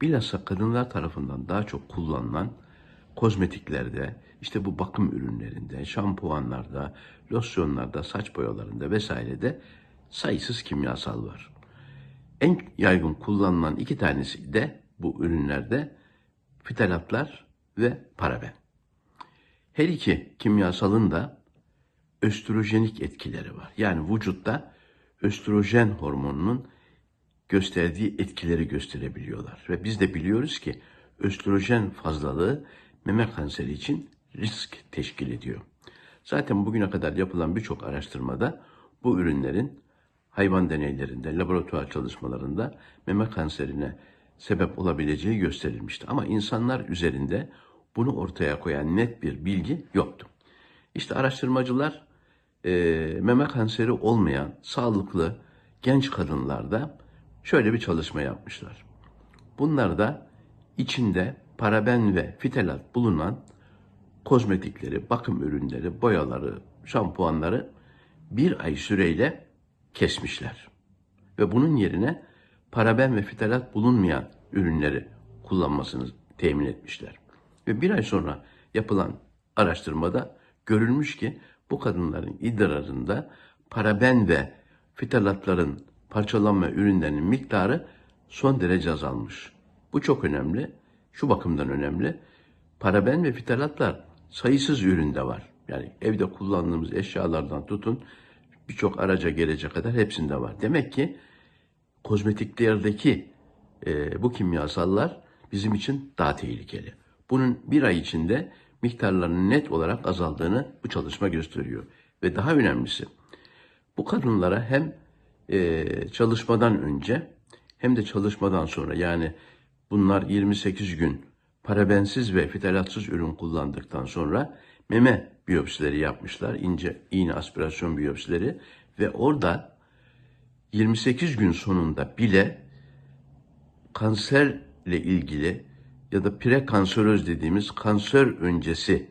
bilhassa kadınlar tarafından daha çok kullanılan kozmetiklerde, işte bu bakım ürünlerinde, şampuanlarda, losyonlarda, saç boyalarında vesairede sayısız kimyasal var. En yaygın kullanılan iki tanesi de bu ürünlerde fitalatlar ve paraben. Her iki kimyasalın da östrojenik etkileri var. Yani vücutta östrojen hormonunun gösterdiği etkileri gösterebiliyorlar. Ve biz de biliyoruz ki östrojen fazlalığı meme kanseri için risk teşkil ediyor. Zaten bugüne kadar yapılan birçok araştırmada bu ürünlerin hayvan deneylerinde, laboratuvar çalışmalarında meme kanserine sebep olabileceği gösterilmişti. Ama insanlar üzerinde bunu ortaya koyan net bir bilgi yoktu. İşte araştırmacılar e, meme kanseri olmayan sağlıklı genç kadınlarda şöyle bir çalışma yapmışlar. Bunlarda içinde paraben ve fitalat bulunan kozmetikleri, bakım ürünleri, boyaları, şampuanları bir ay süreyle kesmişler. Ve bunun yerine paraben ve fitalat bulunmayan ürünleri kullanmasını temin etmişler. Ve bir ay sonra yapılan araştırmada görülmüş ki bu kadınların idrarında paraben ve fitalatların parçalanma ürünlerinin miktarı son derece azalmış. Bu çok önemli. Şu bakımdan önemli. Paraben ve fitalatlar sayısız üründe var. Yani evde kullandığımız eşyalardan tutun birçok araca gelecek kadar hepsinde var. Demek ki kozmetiklerdeki e, bu kimyasallar bizim için daha tehlikeli. Bunun bir ay içinde miktarlarının net olarak azaldığını bu çalışma gösteriyor. Ve daha önemlisi bu kadınlara hem e, çalışmadan önce hem de çalışmadan sonra yani bunlar 28 gün parabensiz ve fitalatsız ürün kullandıktan sonra meme biyopsileri yapmışlar. ince iğne aspirasyon biyopsileri ve orada 28 gün sonunda bile kanserle ilgili ya da prekanseröz dediğimiz kanser öncesi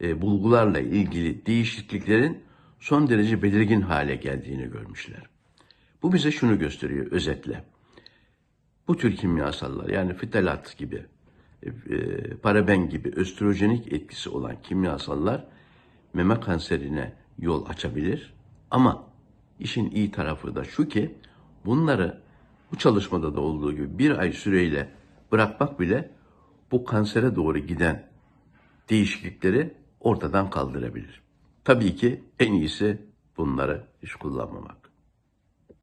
e, bulgularla ilgili değişikliklerin son derece belirgin hale geldiğini görmüşler. Bu bize şunu gösteriyor özetle. Bu tür kimyasallar yani fitalat gibi, e, paraben gibi östrojenik etkisi olan kimyasallar meme kanserine yol açabilir. Ama işin iyi tarafı da şu ki bunları bu çalışmada da olduğu gibi bir ay süreyle bırakmak bile bu kansere doğru giden değişiklikleri ortadan kaldırabilir. Tabii ki en iyisi bunları hiç kullanmamak.